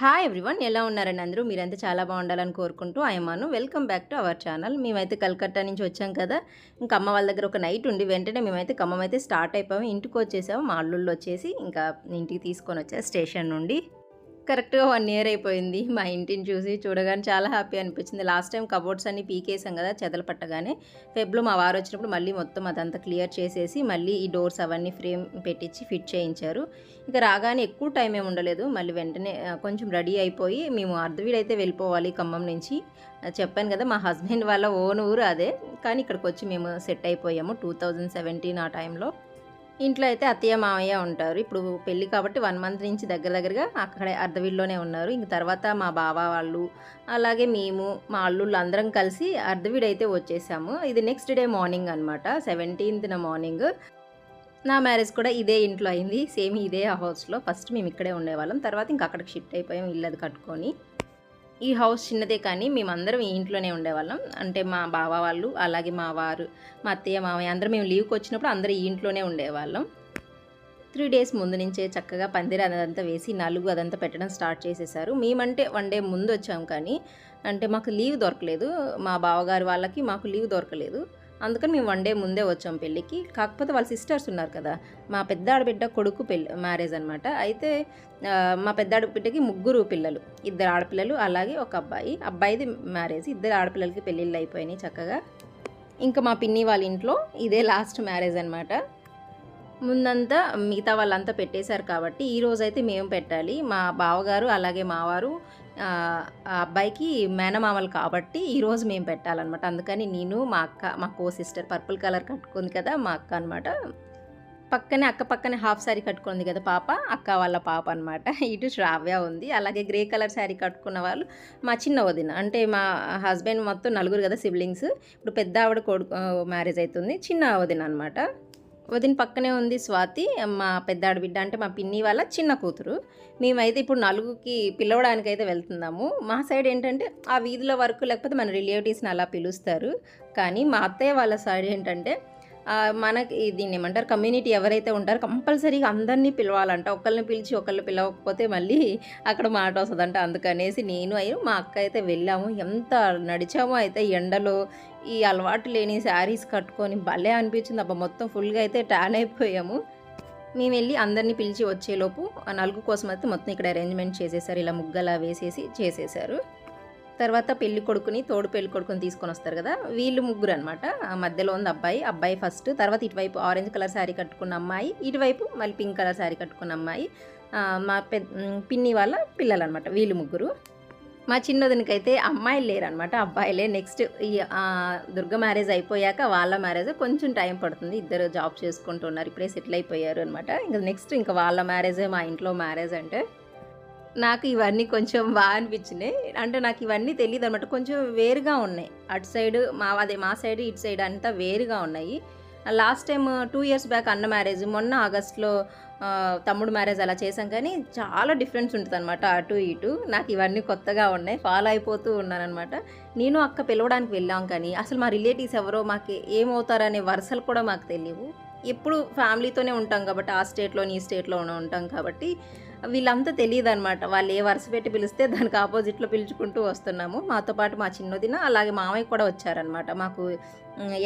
Hi everyone ఎలా ఉన్నారండి అందరూ? మీరంతా చాలా బాగుండాలని కోరుకుంటూ అయమాను welcome back to our channel మేమైతే కలకత్తా నుంచి వచ్చాం కదా. ఇంకా అమ్మ వాళ్ళ దగ్గర ఒక నైట్ ఉండి వెంటనే మేమైతే ఖమ్మం అయితే స్టార్ట్ అయిపోయాము ఇంటికి వచ్చేసాము మా అల్లుళ్ళు వచ్చేసి ఇంకా ఇంటికి తీసుకొని వచ్చా స్టేషన్ నుండి. కరెక్ట్గా వన్ ఇయర్ అయిపోయింది మా ఇంటిని చూసి చూడగానే చాలా హ్యాపీ అనిపించింది. లాస్ట్ టైం కబోర్డ్స్ అన్ని పీకేసాం కదా చెదలు పట్టగానే. ఫెబ్లో మా వారు వచ్చినప్పుడు మళ్ళీ మొత్తం అదంతా క్లియర్ చేసేసి మళ్ళీ ఈ డోర్స్ అవన్నీ ఫ్రేమ్ పెట్టించి ఫిట్ చేయించారు. ఇంకా రాగానే ఎక్కువ టైం ఏమి ఉండలేదు. మళ్ళీ వెంటనే కొంచెం రెడీ అయిపోయి మేము అర్ధవీడైతే వెళ్ళిపోవాలి ఖమ్మం నుంచి. చెప్పాను కదా మా హస్బెండ్ వాళ్ళ ఓన్ ఊరు అదే. కానీ ఇక్కడికి వచ్చి మేము సెట్ అయిపోయాము టూ థౌజండ్ సెవెంటీన్ ఆ టైంలో. ఇంట్లో అయితే అత్తయ్య మామయ్య ఉంటారు. ఇప్పుడు పెళ్ళి కాబట్టి వన్ మంత్ నుంచి దగ్గర దగ్గరగా అక్కడే అర్ధవీల్లోనే ఉన్నారు. ఇంక తర్వాత మా బావ వాళ్ళు అలాగే మేము మా అల్లుళ్ళు అందరం కలిసి అర్ధవీడ్ అయితే వచ్చేసాము. ఇది నెక్స్ట్ డే మార్నింగ్ అనమాట సెవెంటీన్త్న మార్నింగ్ నా మ్యారేజ్ కూడా ఇదే ఇంట్లో అయింది. సేమ్ ఇదే హౌస్లో ఫస్ట్ మేము ఇక్కడే ఉండేవాళ్ళం. తర్వాత ఇంక అక్కడికి షిఫ్ట్ అయిపోయాం. ఇల్లు అది కట్టుకొని. ఈ హౌస్ చిన్నదే కానీ మేమందరం ఈ ఇంట్లోనే ఉండేవాళ్ళం. అంటే మా బావ వాళ్ళు అలాగే మా వారు మా అత్తయ్య మామయ్య అందరం మేము లీవ్కి వచ్చినప్పుడు అందరూ ఈ ఇంట్లోనే ఉండేవాళ్ళం. త్రీ డేస్ ముందు నుంచే చక్కగా పందిరి అదంతా వేసి నలుగు అదంతా పెట్టడం స్టార్ట్ చేసేసారు. మేమంటే వన్ డే ముందు వచ్చాం కానీ అంటే మాకు లీవ్ దొరకలేదు. మా బావగారు వాళ్ళకి మాకు లీవ్ దొరకలేదు. అందుకని మేము వన్ డే ముందే వచ్చాం పెళ్ళికి. కాకపోతే వాళ్ళ సిస్టర్స్ ఉన్నారు కదా మా పెద్ద ఆడబిడ్డ కొడుకు పెళ్ళి మ్యారేజ్ అనమాట అయితే మా పెద్ద ఆడబిడ్డకి ముగ్గురు పిల్లలు ఇద్దరు ఆడపిల్లలు అలాగే ఒక అబ్బాయి. అబ్బాయిది మ్యారేజ్ ఇద్దరు ఆడపిల్లలకి పెళ్ళిళ్ళు అయిపోయినాయి చక్కగా. ఇంకా మా పిన్ని వాళ్ళ ఇంట్లో ఇదే లాస్ట్ మ్యారేజ్ అనమాట ముందంతా మిగతా వాళ్ళంతా పెట్టేశారు కాబట్టి ఈ రోజైతే మేము పెట్టాలి. మా బావగారు అలాగే మావారు అబ్బాయికి మేనమామలు కాబట్టి ఈరోజు మేము పెట్టాలన్నమాట. అందుకని నేను మా అక్క మా కో సిస్టర్ పర్పుల్ కలర్ కట్టుకుంది కదా మా అక్క అనమాట పక్కనే అక్క పక్కనే హాఫ్ శారీ కట్టుకుంది కదా పాప అక్క వాళ్ళ పాప అనమాట ఇటు శ్రావ్య ఉంది అలాగే గ్రే కలర్ శారీ కట్టుకున్న వాళ్ళు మా చిన్న వదిన అంటే మా హస్బెండ్ మొత్తం నలుగురు కదా సిబ్లింగ్స్. ఇప్పుడు పెద్ద ఆవిడ కొడుకు మ్యారేజ్ అవుతుంది చిన్న వదిన అనమాట వదిన పక్కనే ఉంది స్వాతి మా పెద్ద ఆడబిడ్డ అంటే మా పిన్ని వాళ్ళ చిన్న కూతురు. మేమైతే ఇప్పుడు నలుగుకి పిలవడానికి అయితే వెళ్తున్నాము. మా సైడ్ ఏంటంటే ఆ వీధిలో వరకు లేకపోతే మన రిలేటివ్స్ని అలా పిలుస్తారు. కానీ మా అత్తయ్య వాళ్ళ సైడ్ ఏంటంటే మనకి దీన్ని ఏమంటారు కమ్యూనిటీ ఎవరైతే ఉంటారో కంపల్సరీగా అందరినీ పిలవాలంట. ఒకళ్ళని పిలిచి ఒకళ్ళు పిలవకపోతే మళ్ళీ అక్కడ మాట వస్తుందంట. అందుకనేసి నేను అయ్యి మా అక్క అయితే వెళ్ళాము. ఎంత నడిచామో అయితే ఎండలో ఈ అలవాటు లేని శారీస్ కట్టుకొని భలే అనిపించింది. అబ్బా మొత్తం ఫుల్గా అయితే ట్యాన్ అయిపోయాము. మేము వెళ్ళి అందరినీ పిలిచి వచ్చేలోపు ఆ నలుగు కోసం అయితే మొత్తం ఇక్కడ అరేంజ్మెంట్ చేసేసారు. ఇలా ముగ్గలా వేసేసి చేసేసారు. తర్వాత పెళ్ళి కొడుకుని తోడు పెళ్ళి కొడుకుని తీసుకొని వస్తారు కదా? వీళ్ళు ముగ్గురు అనమాట మధ్యలో ఉంది అబ్బాయి. అబ్బాయి ఫస్ట్ తర్వాత ఇటువైపు ఆరెంజ్ కలర్ శారీ కట్టుకున్న అమ్మాయి ఇటువైపు మళ్ళీ పింక్ కలర్ శారీ కట్టుకున్న అమ్మాయి. మా పెద్ద పిన్ని వాళ్ళ పిల్లలు అనమాట వీళ్ళు ముగ్గురు. మా చిన్నదినికైతే అమ్మాయిలు లేరనమాట. అబ్బాయిలే. నెక్స్ట్ ఈ దుర్గ మ్యారేజ్ అయిపోయాక వాళ్ళ మ్యారేజ్ కొంచెం టైం పడుతుంది. ఇద్దరు జాబ్ చేసుకుంటున్నారు ఇప్పుడే సెటిల్ అయిపోయారు అనమాట. ఇంకా నెక్స్ట్ ఇంకా వాళ్ళ మ్యారేజే మా ఇంట్లో మ్యారేజ్ అంటే నాకు ఇవన్నీ కొంచెం బాగా అనిపించినాయి. అంటే నాకు ఇవన్నీ తెలియదు అనమాట కొంచెం వేరుగా ఉన్నాయి. అటు సైడ్ మా అదే మా సైడ్ ఇటు సైడ్ అంతా వేరుగా ఉన్నాయి. Last time two years back అన్న మ్యారేజ్ మొన్న ఆగస్ట్లో తమ్ముడు మ్యారేజ్ అలా చేసాం కానీ చాలా డిఫరెన్స్ ఉంటుంది అనమాట అటు ఇటు. నాకు ఇవన్నీ కొత్తగా ఉన్నాయి ఫాలో అయిపోతూ ఉన్నానమాట నేను అక్క పిలవడానికి వెళ్ళాం కానీ అసలు మా రిలేటివ్స్ ఎవరో మాకు ఏమవుతారనే వరుసలు కూడా మాకు తెలియవు ఎప్పుడు ఫ్యామిలీతోనే ఉంటాం కాబట్టి ఆ స్టేట్లోని ఈ స్టేట్లోనే ఉంటాం కాబట్టి వీళ్ళంతా తెలియదు అనమాట వాళ్ళు ఏ వరుస పెట్టి పిలిస్తే దానికి ఆపోజిట్లో పిలుచుకుంటూ వస్తున్నాము. మాతో పాటు మా చిన్నదిన అలాగే మామయ్య కూడా వచ్చారనమాట మాకు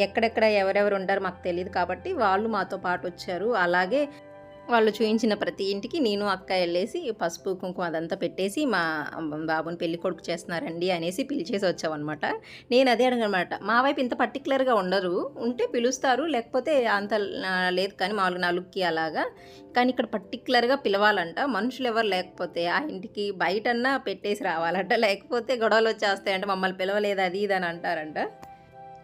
ఎక్కడెక్కడ ఎవరెవరు ఉంటారో మాకు తెలియదు కాబట్టి వాళ్ళు మాతో పాటు వచ్చారు. అలాగే వాళ్ళు చూయించిన ప్రతి ఇంటికి నేను అక్క వెళ్ళేసి పసుపు కుంకుమ అదంతా పెట్టేసి మా బాబుని పెళ్ళి కొడుకు చేస్తున్నారండి అనేసి పిలిచేసి వచ్చామన్నమాట. నేను అదే అడగనమాట మా వైపు ఇంత పర్టికులర్గా ఉండరు ఉంటే పిలుస్తారు లేకపోతే అంత లేదు కానీ మామూలుగా నలుగుకి అలాగా. కానీ ఇక్కడ పర్టికులర్గా పిలవాలంట మనుషులు ఎవరు లేకపోతే ఆ ఇంటికి బయటన్నా పెట్టేసి రావాలంట లేకపోతే గొడవలు వచ్చేస్తాయంట మమ్మల్ని పిలవలేదు అది ఇది అని అంటారంట.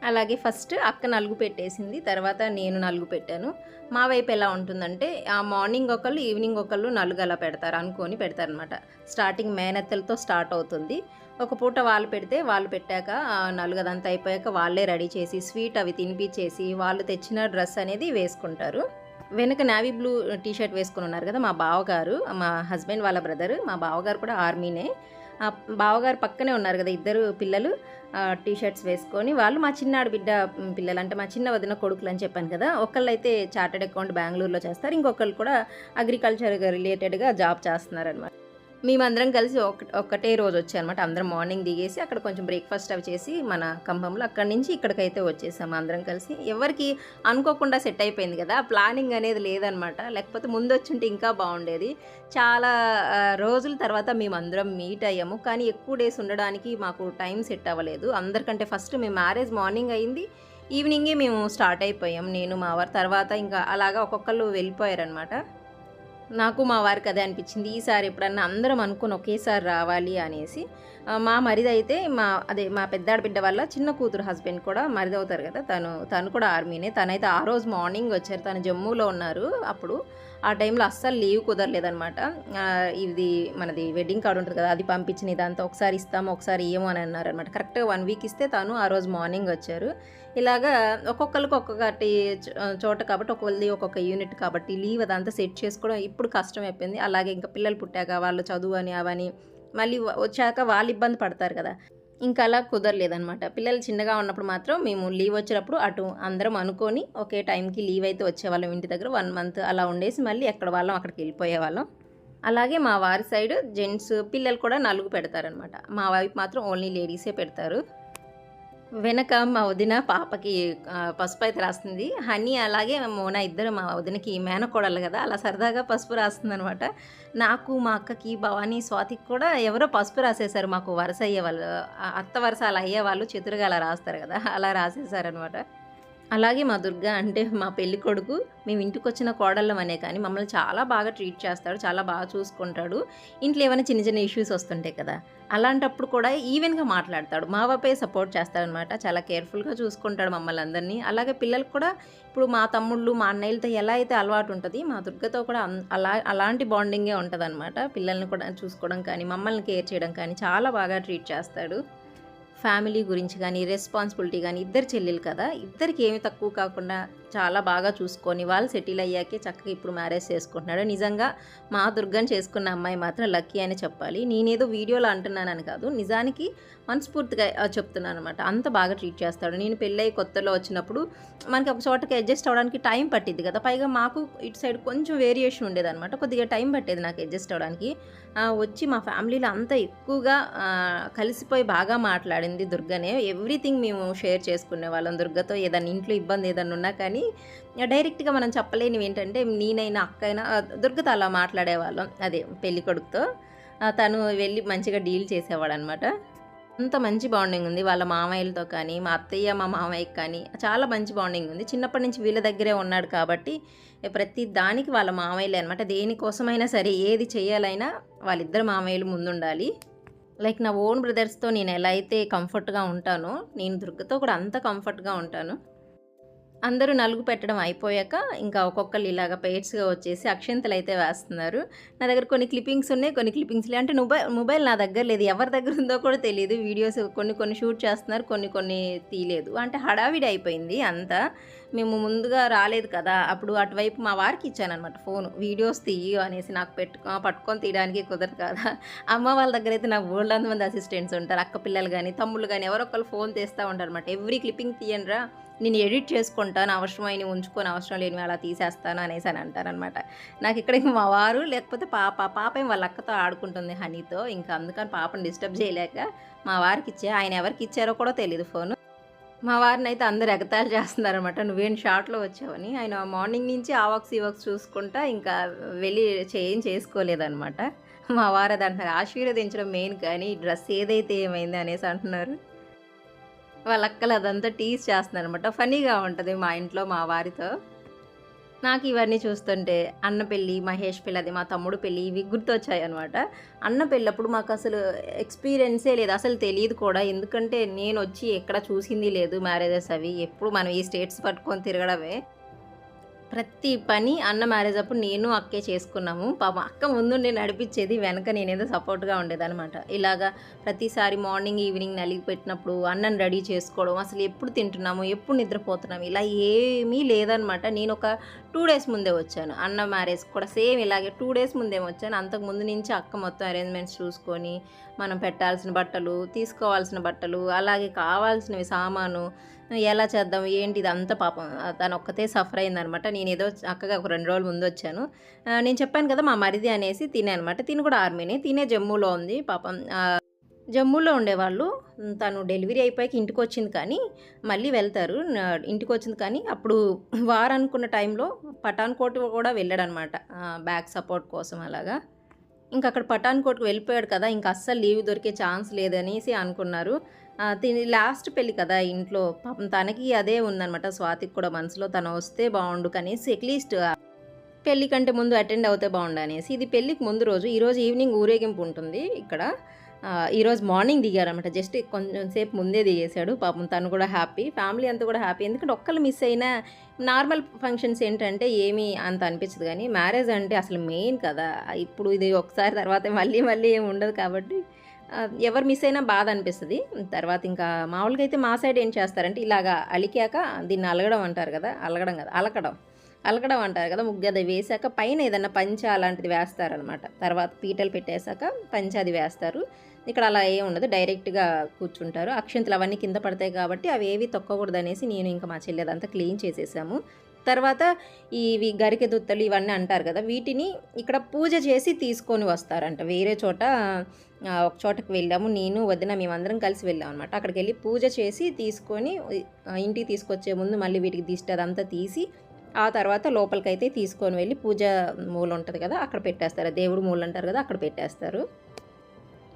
అలాగే ఫస్ట్ అక్క నలుగు పెట్టేసింది తర్వాత నేను నలుగు పెట్టాను. మా వైపు ఎలా ఉంటుందంటే ఆ మార్నింగ్ ఒకళ్ళు ఈవినింగ్ ఒకళ్ళు నలుగు అలా పెడతారు అనుకొని పెడతారనమాట. స్టార్టింగ్ మేనత్తలతో స్టార్ట్ అవుతుంది. ఒక పూట వాళ్ళు పెడితే వాళ్ళు పెట్టాక ఆ నలుగు అదంతా అయిపోయాక వాళ్ళే రెడీ చేసి స్వీట్ అవి తినిపించేసి వాళ్ళు తెచ్చిన డ్రెస్ అనేది వేసుకుంటారు. వెనక నావీ బ్లూ టీ షర్ట్ వేసుకుని ఉన్నారు కదా మా బావగారు మా హస్బెండ్ వాళ్ళ బ్రదర్ మా బావగారు కూడా ఆర్మీనే. ఆ బావగారు పక్కనే ఉన్నారు కదా ఇద్దరు పిల్లలు టీ షర్ట్స్ వేసుకొని. వాళ్ళు మా చిన్నాడు బిడ్డ పిల్లలు. అంటే మా చిన్న వదిన కొడుకులు అని చెప్పాను కదా. ఒకళ్ళు అయితే చార్టెడ్ అకౌంట్ బెంగళూరులో చేస్తారు. ఇంకొకళ్ళు కూడా అగ్రికల్చర్ రిలేటెడ్గా జాబ్ చేస్తున్నారు అనమాట మేమందరం కలిసి ఒక ఒక్కటే రోజు వచ్చాయన్నమాట అందరం మార్నింగ్ దిగేసి అక్కడ కొంచెం బ్రేక్ఫాస్ట్ అవి చేసి మన కంభంలో అక్కడి నుంచి ఇక్కడికైతే వచ్చేసాము అందరం కలిసి. ఎవరికి అనుకోకుండా సెట్ అయిపోయింది కదా ప్లానింగ్ అనేది లేదనమాట లేకపోతే ముందు వచ్చుంటే ఇంకా బాగుండేది. చాలా రోజుల తర్వాత మేము అందరం మీట్ అయ్యాము. కానీ ఎక్కువ డేస్ ఉండడానికి మాకు టైం సెట్ అవ్వలేదు. అందరికంటే ఫస్ట్ మేము మ్యారేజ్ మార్నింగ్ అయింది. ఈవినింగే మేము స్టార్ట్ అయిపోయాం. నేను మా వారు తర్వాత ఇంకా అలాగా ఒక్కొక్కళ్ళు వెళ్ళిపోయారనమాట నాకు మా వారికి అదే అనిపించింది. ఈసారి ఎప్పుడన్నా అందరం అనుకుని ఒకేసారి రావాలి అనేసి మా మరిదైతే మా అదే మా పెద్దాడ బిడ్డ వల్ల చిన్న కూతురు హస్బెండ్ కూడా మరిది అవుతారు కదా తను తను కూడా ఆర్మీనే. తనైతే ఆ రోజు మార్నింగ్ వచ్చారు. తను జమ్మూలో ఉన్నారు అప్పుడు. ఆ టైంలో అస్సలు లీవ్ కుదరలేదనమాట ఇది మనది వెడ్డింగ్ కార్డు ఉంటుంది కదా అది పంపించిన ఇదంతా ఒకసారి ఇస్తాము ఒకసారి ఇయ్యము అని అన్నారు అనమాట కరెక్ట్గా వన్ వీక్ ఇస్తే తను ఆ రోజు మార్నింగ్ వచ్చారు. ఇలాగా ఒక్కొక్కరికి ఒక్కొక్కటి చో- చోట కాబట్టి ఒక్కొక్కది ఒక్కొక్క యూనిట్ కాబట్టి లీవ్ అదంతా సెట్ చేసుకోవడం ఇప్పుడు కష్టం అయిపోయింది. అలాగే ఇంకా పిల్లలు పుట్టాక వాళ్ళు చదువు అని అవని మళ్ళీ వచ్చాక వాళ్ళు ఇబ్బంది పడతారు కదా. ఇంకా అలా కుదరలేదనమాట పిల్లలు చిన్నగా ఉన్నప్పుడు మాత్రం మేము లీవ్ వచ్చినప్పుడు అటు అందరం అనుకొని ఒకే టైంకి లీవ్ అయితే వచ్చేవాళ్ళం ఇంటి దగ్గర. వన్ మంత్ అలా ఉండేసి మళ్ళీ ఎక్కడ వాళ్ళం అక్కడికి వెళ్ళిపోయేవాళ్ళం అలాగే మా వారి సైడ్ జెంట్స్ పిల్లలు కూడా నలుగు పెడతారనమాట మా వైపు మాత్రం ఓన్లీ లేడీసే పెడతారు. వెనక మా వదిన పాపకి పసుపు అయితే రాస్తుంది. హనీ అలాగే మోన ఇద్దరు మా వదినకి మేనకోడలు కదా అలా సరదాగా పసుపు రాస్తుంది అనమాట నాకు మా అక్కకి భవానీ స్వాతికి కూడా ఎవరో పసుపు రాసేసారు మాకు వరుస అయ్యే వాళ్ళు అత్త వరుస అలా అయ్యే వాళ్ళు చతురుగా అలా రాస్తారు కదా అలా రాసేసారనమాట అలాగే మా దుర్గ అంటే మా పెళ్ళి కొడుకు మేము ఇంటికి వచ్చిన కోడళ్ళం అనే కానీ మమ్మల్ని చాలా బాగా ట్రీట్ చేస్తాడు చాలా బాగా చూసుకుంటాడు. ఇంట్లో ఏమైనా చిన్న చిన్న ఇష్యూస్ వస్తుంటాయి కదా అలాంటప్పుడు కూడా ఈవెన్గా మాట్లాడతాడు. మా బాబాయ్ సపోర్ట్ చేస్తాడనమాట. చాలా కేర్ఫుల్గా చూసుకుంటాడు మమ్మల్ని అందరినీ. అలాగే పిల్లలకు కూడా ఇప్పుడు మా తమ్ముళ్ళు మా అన్నయ్యలతో ఎలా అయితే అలవాటు ఉంటుంది మా దుర్గతో కూడా అలా అలాంటి బాండింగే ఉంటుంది అనమాట పిల్లల్ని కూడా చూసుకోవడం కానీ మమ్మల్ని కేర్ చేయడం కానీ చాలా బాగా ట్రీట్ చేస్తాడు. ఫ్యామిలీ గురించి కానీ రెస్పాన్సిబిలిటీ కానీ ఇద్దరు చెల్లెలు కదా. ఇద్దరికి ఏమి తక్కువ కాకుండా చాలా బాగా చూసుకొని వాళ్ళు సెటిల్ అయ్యాకే చక్కగా ఇప్పుడు మ్యారేజ్ చేసుకుంటున్నాడు. నిజంగా మా దుర్గని చేసుకున్న అమ్మాయి మాత్రం లక్కీ అని చెప్పాలి. నేనేదో వీడియోలో అంటున్నానని కాదు నిజానికి మనస్ఫూర్తిగా చెప్తున్నాను అనమాట అంత బాగా ట్రీట్ చేస్తాడు. నేను పెళ్ళై కొత్తలో వచ్చినప్పుడు మనకి ఒక చోటకి అడ్జస్ట్ అవ్వడానికి టైం పట్టింది కదా. పైగా మాకు ఇటు సైడ్ కొంచెం వేరియేషన్ ఉండేది అనమాట కొద్దిగా టైం పట్టేది నాకు అడ్జస్ట్ అవ్వడానికి వచ్చి మా ఫ్యామిలీలో అంతా ఎక్కువగా కలిసిపోయి బాగా మాట్లాడింది. దుర్గనే ఎవ్రీథింగ్ మేము షేర్ చేసుకునే వాళ్ళం. దుర్గతో ఏదైనా ఇంట్లో ఇబ్బంది ఏదైనా ఉన్నా కానీ డైరెక్ట్గా మనం చెప్పలేనివి ఏంటంటే నేనైనా అక్కైనా దుర్గతో అలా మాట్లాడేవాళ్ళం అదే పెళ్ళి కొడుకుతో. తను వెళ్ళి మంచిగా డీల్ చేసేవాడు అనమాట అంత మంచి బాండింగ్ ఉంది. వాళ్ళ మామయ్యలతో కానీ మా అత్తయ్య మా మామయ్యకి కానీ చాలా మంచి బాండింగ్ ఉంది. చిన్నప్పటి నుంచి వీళ్ళ దగ్గరే ఉన్నాడు కాబట్టి ప్రతి దానికి వాళ్ళ మామయ్యలే అనమాట దేనికోసమైనా సరే ఏది చేయాలైనా వాళ్ళిద్దరు మామయ్యలు ముందుండాలి. లైక్ నా ఓన్ బ్రదర్స్తో నేను ఎలా అయితే కంఫర్ట్గా ఉంటానో నేను దుర్గతో కూడా అంత కంఫర్ట్గా ఉంటాను. అందరూ నలుగు పెట్టడం అయిపోయాక ఇంకా ఒక్కొక్కరు ఇలాగ పేర్స్గా వచ్చేసి అక్షంతలు అయితే వేస్తున్నారు. నా దగ్గర కొన్ని క్లిప్పింగ్స్ ఉన్నాయి కొన్ని క్లిప్పింగ్స్ లేవు. అంటే మొబైల్ మొబైల్ నా దగ్గర లేదు. ఎవరి దగ్గర ఉందో కూడా తెలియదు. వీడియోస్ కొన్ని కొన్ని షూట్ చేస్తున్నారు కొన్ని కొన్ని తీయలేదు. అంటే హడావిడి అయిపోయింది అంతా. మేము ముందుగా రాలేదు కదా. అప్పుడు అటువైపు మా వారికి ఇచ్చానమాట ఫోన్. వీడియోస్ తీయు అనేసి నాకు పెట్టుకో పట్టుకొని తీయడానికి కుదరదు కదా. అమ్మ వాళ్ళ దగ్గర అయితే నాకు బోల్డ్ మంది అసిస్టెంట్స్ ఉంటారు. అక్క పిల్లలు కానీ తమ్ముళ్ళు కానీ ఎవరో ఒకరు ఫోన్ తీస్తూ ఉంటారు అనమాట ఎవ్రీ క్లిప్పింగ్ తీయండిరా. నేను ఎడిట్ చేసుకుంటాను అవసరమైన ఉంచుకొని అవసరం లేనివి అలా తీసేస్తాను అనేసి అని అంటారనమాట నాకు ఇక్కడ మా వారు లేకపోతే పాప పాప ఏం వాళ్ళ అక్కతో ఆడుకుంటుంది హనీతో ఇంకా అందుకని పాపని డిస్టర్బ్ చేయలేక మా వారికి ఇచ్చే ఆయన ఎవరికి ఇచ్చారో కూడా తెలియదు ఫోను. మా వారిని అయితే అందరు ఎగతాళి చేస్తున్నారనమాట నువ్వేం షార్ట్లో వచ్చావని. ఆయన మార్నింగ్ నుంచి ఆ వర్క్స్ ఈ చూసుకుంటా ఇంకా వెళ్ళి చేంజ్ చేసుకోలేదనమాట మా వారు అది అంటున్నారు. ఆశీర్వదించడం మెయిన్ కానీ డ్రెస్ ఏదైతే ఏమైంది అనేసి అంటున్నారు. వాళ్ళ అక్కలు అదంతా టీస్ చేస్తున్నారు అనమాట ఫనీగా ఉంటుంది మా ఇంట్లో మా వారితో. నాకు ఇవన్నీ చూస్తుంటే అన్న పెళ్ళి మహేష్ పెళ్ళి అది మా తమ్ముడు పెళ్ళి ఇవి గుర్తొచ్చాయి అనమాట అన్న పెళ్ళప్పుడు మాకు అసలు ఎక్స్పీరియన్సే లేదు అసలు తెలియదు కూడా. ఎందుకంటే నేను వచ్చి ఎక్కడ చూసింది లేదు మ్యారేజెస్ అవి. ఎప్పుడు మనం ఈ స్టేట్స్ పట్టుకొని తిరగడమే. ప్రతి పని అన్న మ్యారేజ్ అప్పుడు నేను అక్కే చేసుకున్నాము. పాపం అక్క ముందుండి నడిపించేది వెనక నేనేదో సపోర్ట్గా ఉండేదనమాట ఇలాగా ప్రతిసారి మార్నింగ్ ఈవినింగ్ నలిగి పెట్టినప్పుడు అన్నం రెడీ చేసుకోవడం అసలు ఎప్పుడు తింటున్నాము ఎప్పుడు నిద్రపోతున్నాము ఇలా ఏమీ లేదనమాట నేను ఒక టూ డేస్ ముందే వచ్చాను. అన్న మ్యారేజ్ కూడా సేమ్ ఇలాగే టూ డేస్ ముందే వచ్చాను. అంతకు ముందు నుంచి అక్క మొత్తం అరేంజ్మెంట్స్ చూసుకొని మనం పెట్టాల్సిన బట్టలు తీసుకోవాల్సిన బట్టలు అలాగే కావాల్సినవి సామాను ఎలా చేద్దాం ఏంటి ఇదంతా పాపం. తను ఒక్కతే సఫర్ అయిందనమాట. నేను ఏదో చక్కగా ఒక రెండు రోజులు ముందు వచ్చాను. నేను చెప్పాను కదా మా మరిది అనేసి తినే అనమాట. తిని కూడా ఆర్మీనే. తినే జమ్మూలో ఉంది పాపం. జమ్మూలో ఉండేవాళ్ళు తను డెలివరీ అయిపోయాక ఇంటికి వచ్చింది కానీ మళ్ళీ వెళ్తారు. ఇంటికి వచ్చింది కానీ అప్పుడు వారు అనుకున్న టైంలో పఠాన్కోట్ కూడా వెళ్ళాడనమాట. బ్యాక్ సపోర్ట్ కోసం అలాగా. ఇంకా అక్కడ పఠాన్కోట్కి వెళ్ళిపోయాడు కదా ఇంకా అస్సలు లీవ్ దొరికే ఛాన్స్ లేదనేసి అనుకున్నారు. దీని తిని లాస్ట్ పెళ్ళి కదా ఇంట్లో పాపం తనకి అదే ఉందనమాట స్వాతికి కూడా మనసులో తను వస్తే బాగుండు కనీసి అట్లీస్ట్ పెళ్ళి కంటే ముందు అటెండ్ అవుతే బాగుండు అనేసి. ఇది పెళ్ళికి ముందు రోజు ఈరోజు ఈవినింగ్ ఊరేగింపు ఉంటుంది ఇక్కడ. ఈరోజు మార్నింగ్ దిగారనమాట జస్ట్ కొంచెం సేపు ముందే దిగేశాడు. పాపం తను కూడా హ్యాపీ. ఫ్యామిలీ అంతా కూడా హ్యాపీ. ఎందుకంటే ఒక్కళ్ళు మిస్ అయినా నార్మల్ ఫంక్షన్స్ ఏంటంటే ఏమీ అంత అనిపించదు. కానీ మ్యారేజ్ అంటే అసలు మెయిన్ కదా. ఇప్పుడు ఇది ఒకసారి తర్వాత మళ్ళీ మళ్ళీ ఏమి ఉండదు కాబట్టి ఎవరు మిస్ అయినా బాధ అనిపిస్తుంది. తర్వాత ఇంకా మామూలుగా అయితే మా సైడ్ ఏం చేస్తారంటే ఇలాగా అలికాక దీన్ని అలగడం అంటారు కదా. అలగడం కదా. అలకడం. అలకడం అంటారు కదా ముగ్గు అది వేసాక పైన ఏదైనా పంచ అలాంటిది వేస్తారనమాట తర్వాత పీటలు పెట్టేశాక పంచ అది వేస్తారు. ఇక్కడ అలా ఏం ఉండదు డైరెక్ట్గా కూర్చుంటారు. అక్షంతలు అవన్నీ కింద పడతాయి కాబట్టి అవి ఏవి తొక్కకూడదు అనేసి నేను ఇంకా మా చెల్లి అదంతా క్లీన్ చేసేసాము. తర్వాత ఇవి గరికె దుత్తలు ఇవన్నీ అంటారు కదా వీటిని ఇక్కడ పూజ చేసి తీసుకొని వస్తారంట. వేరే చోట ఒక చోటకి వెళ్ళాము నేను వదిన మేమందరం కలిసి వెళ్ళాం అనమాట అక్కడికి వెళ్ళి పూజ చేసి తీసుకొని ఇంటికి తీసుకొచ్చే ముందు మళ్ళీ వీటికి దిష్టి అదంతా తీసి ఆ తర్వాత లోపలికైతే తీసుకొని వెళ్ళి పూజ మూల ఉంటుంది కదా అక్కడ పెట్టేస్తారు. దేవుడు మూల అంటారు కదా అక్కడ పెట్టేస్తారు.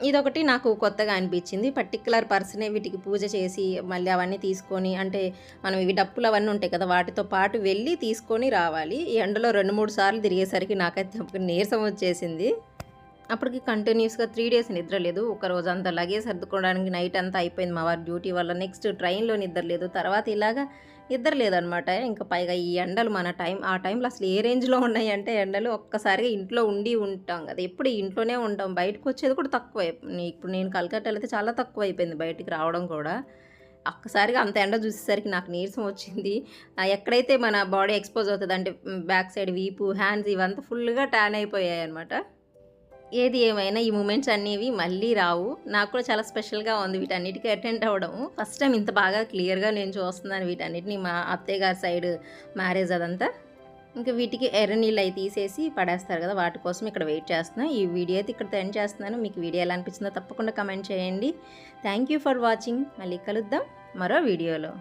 ఇదొకటి నాకు కొత్తగా అనిపించింది. పర్టికులర్ పర్సనే వీటికి పూజ చేసి మళ్ళీ అవన్నీ తీసుకొని అంటే మనం ఇవి డప్పులు అవన్నీ ఉంటాయి కదా వాటితో పాటు వెళ్ళి తీసుకొని రావాలి. ఈ ఎండలో రెండు మూడు సార్లు తిరిగేసరికి నాకైతే నీరసం వచ్చేసింది. అప్పటికి కంటిన్యూస్గా త్రీ డేస్ నిద్ర లేదు. ఒక రోజు అంతా లగేజ్ సర్దుకోవడానికి నైట్ అంతా అయిపోయింది మా వారి డ్యూటీ వల్ల. నెక్స్ట్ ట్రైన్లో నిద్ర లేదు. తర్వాత ఇలాగా నిద్ర లేదనమాట ఇంకా పైగా ఈ ఎండలు మన టైం ఆ టైంలో అసలు ఏ రేంజ్లో ఉన్నాయి అంటే ఎండలు ఒక్కసారిగా ఇంట్లో ఉండి ఉంటాం కదా. ఎప్పుడు ఇంట్లోనే ఉంటాం. బయటకు వచ్చేది కూడా తక్కువ. ఇప్పుడు నేను కలకట్టాలో అయితే చాలా తక్కువ అయిపోయింది బయటికి రావడం కూడా. ఒక్కసారిగా అంత ఎండ చూసేసరికి నాకు నీరసం వచ్చింది. ఎక్కడైతే మన బాడీ ఎక్స్పోజ్ అవుతుంది అంటే బ్యాక్ సైడ్ వీపు హ్యాండ్స్ ఇవంతా ఫుల్గా ట్యాన్ అయిపోయాయి అనమాట ఏది ఏమైనా ఈ మూమెంట్స్ అనేవి మళ్ళీ రావు. నాకు కూడా చాలా స్పెషల్గా ఉంది వీటన్నిటికీ అటెండ్ అవ్వడం. ఫస్ట్ టైం ఇంత బాగా క్లియర్గా నేను చూస్తున్నాను వీటన్నిటిని మా అత్తయ్య గారి సైడ్ మ్యారేజ్ అదంతా. ఇంకా వీటికి ఎర్ర నీళ్ళు అవి తీసేసి పడేస్తారు కదా వాటి కోసం ఇక్కడ వెయిట్ చేస్తున్నాను ఈ వీడియో అయితే ఇక్కడ ఎండ్ చేస్తున్నాను. మీకు వీడియో ఎలా అనిపించిందో తప్పకుండా కమెంట్ చేయండి. Thank you for watching. మళ్ళీ కలుద్దాం మరో వీడియోలో.